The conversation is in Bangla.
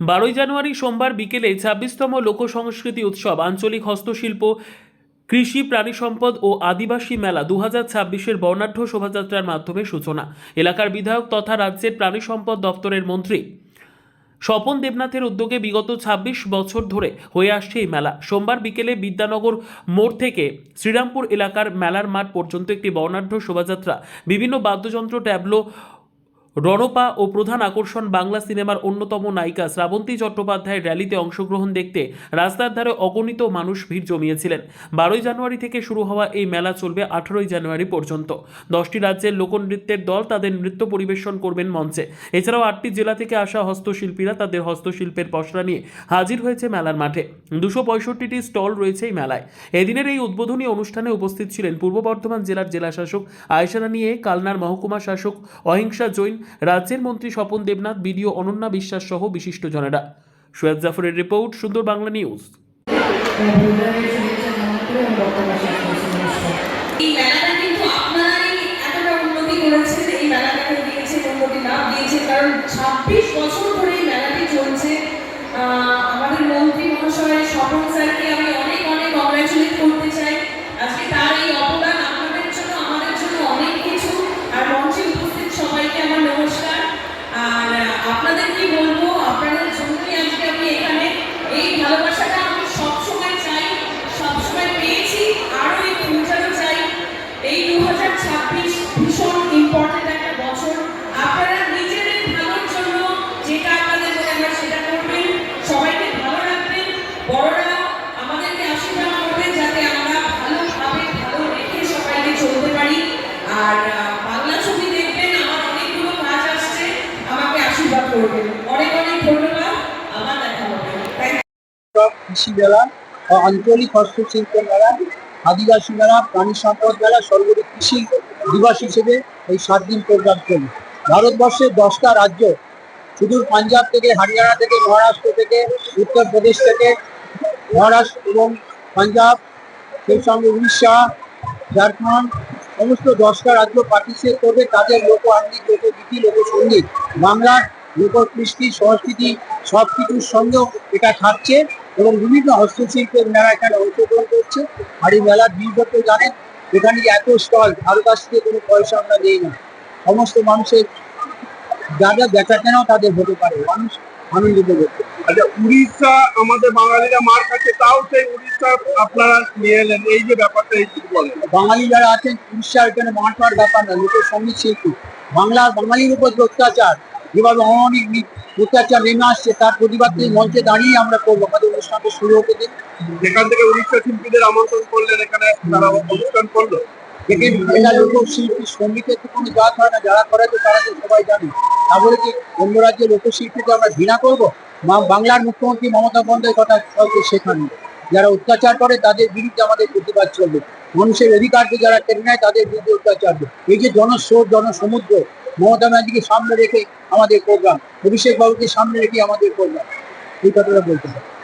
বারোই জানুয়ারি সোমবার বিকেলে ছাব্বিশতম লোক সংস্কৃতি উৎসব, আঞ্চলিক হস্তশিল্প, কৃষি, প্রাণী সম্পদ ও আদিবাসী মেলা দু হাজার ছাব্বিশের বর্ণাঢ্য শোভাযাত্রার মাধ্যমে সূচনা। এলাকার বিধায়ক তথা রাজ্যের প্রাণী সম্পদ দপ্তরের মন্ত্রী স্বপন দেবনাথের উদ্যোগে বিগত ২৬ বছর ধরে হয়ে আসছে এই মেলা। সোমবার বিকেলে বিদ্যানগর মোড় থেকে শ্রীরামপুর এলাকার মেলার মাঠ পর্যন্ত একটি বর্ণাঢ্য শোভাযাত্রা, বিভিন্ন বাদ্যযন্ত্র, ট্যাবলো রণপা ও প্রধান আকর্ষণ বাংলা সিনেমার অন্যতম নায়িকা শ্রাবন্তী চট্টোপাধ্যায়ের র্যালিতে অংশগ্রহণ দেখতে রাস্তার ধারে অগণিত মানুষ ভিড় জমিয়েছিলেন। বারোই জানুয়ারি থেকে শুরু হওয়া এই মেলা চলবে আঠারোই জানুয়ারি পর্যন্ত। দশটি রাজ্যের লোকনৃত্যের দল তাদের নৃত্য পরিবেশন করবেন মঞ্চে। এছাড়াও আটটি জেলা থেকে আসা হস্তশিল্পীরা তাদের হস্তশিল্পের পসরা নিয়ে হাজির হয়েছে মেলার মাঠে। দুশো পঁয়ষট্টিটি স্টল রয়েছে এই মেলায়। এদিনের এই উদ্বোধনী অনুষ্ঠানে উপস্থিত ছিলেন পূর্ব বর্ধমান জেলার জেলাশাসক আয়সারা নিয়ে কালনার মহকুমা শাসক অহিংসা জৈন রাজ্যের মন্ত্রী স্বপন দেবনাথ, বিডিও অনন্যা বিশ্বাস সহ বিশিষ্টজনেরা। সৈয়দ জাফরের রিপোর্ট, সুন্দর বাংলা নিউজ। আমাদের মন্ত্রী মহাশয় স্বপন স্যারকে আমি আর বাংলা ছবি দেখবেন, আমার অনেকগুলো কাজ আসছে, আমাকে আশীর্বাদ করবেন। অনেক অনেক ধন্যবাদ, আবার দেখা হবে। আঞ্চলিক হস্তশিল্প মেলা, আদিবাসী মেলা, প্রাণী সম্পদ মেলা কৃষি দিবস হিসেবে এই সাত দিন প্রোগ্রাম ভারতবর্ষের দশটা রাজ্য, সুদূর পাঞ্জাব থেকে, হরিয়ানা থেকে, মহারাষ্ট্র থেকে, উত্তরপ্রদেশ থেকে, মহারাষ্ট্র এবং পাঞ্জাব, সেই সঙ্গে উড়িষ্যা, ঝাড়খণ্ড সমস্ত দশটা রাজ্য পার্টিসিপেট করবে, তাদের লোক আঙ্গিক লোকগীতি, লোকসঙ্গীত বাংলার লোককৃষ্টি, সংস্কৃতি সব কিছুর সঙ্গেও এটা থাকছে এবং বিভিন্ন হস্তশিল্পের মেলা এখানে অংশগ্রহণ করছে। আর এই মেলার বিগত জানেন এখানে যে এত স্টল কারও থেকে কোনো পয়সা আমরা নেই না। সমস্ত মানুষের, যা যা দেখা কেনাও তাদের হতে পারে। মানুষ আনন্দিত করতে। আচ্ছা উড়িষ্যা আমাদের বাঙালিরা মার খাচ্ছে তাও সেই উড়িষ্যা আপনারা নিয়ে এলেন। এই যে ব্যাপারটা এই বলেন? বাঙালি যারা আছেন উড়িষ্যার এখানে মাঠমার ব্যাপার না লোকের সংগীত শিল্পী। বাংলার বাঙালির উপর যে অত্যাচার যেভাবে অনেক অত্যাচার নেমে আসছে তার প্রতিবাদ এই মঞ্চে দাঁড়িয়ে আমরা করব। আমাদের অনুষ্ঠানটা শুরু হতে দিন যেখান থেকে উড়িষ্যা শিল্পীদের আমন্ত্রণ করলেন এখানে তারা অনুষ্ঠান করল? যারা বাংলার মুখ্যমন্ত্রী মমতা বন্দ্যোপাধ্যায় শেখানো। যারা অত্যাচার করে, তাদের বিরুদ্ধে আমাদের প্রতিবাদ চলবে। মানুষের অধিকারকে যারা কেড়ে নেয়, তাদের বিরুদ্ধে অত্যাচার। এই যে জনস্রোত, জনসমুদ্র, মমতা ব্যানার্জিকে সামনে রেখে আমাদের প্রোগ্রাম অভিষেক বাবুকে সামনে রেখে আমাদের প্রোগ্রাম। এই কথাটা বলতে হবে।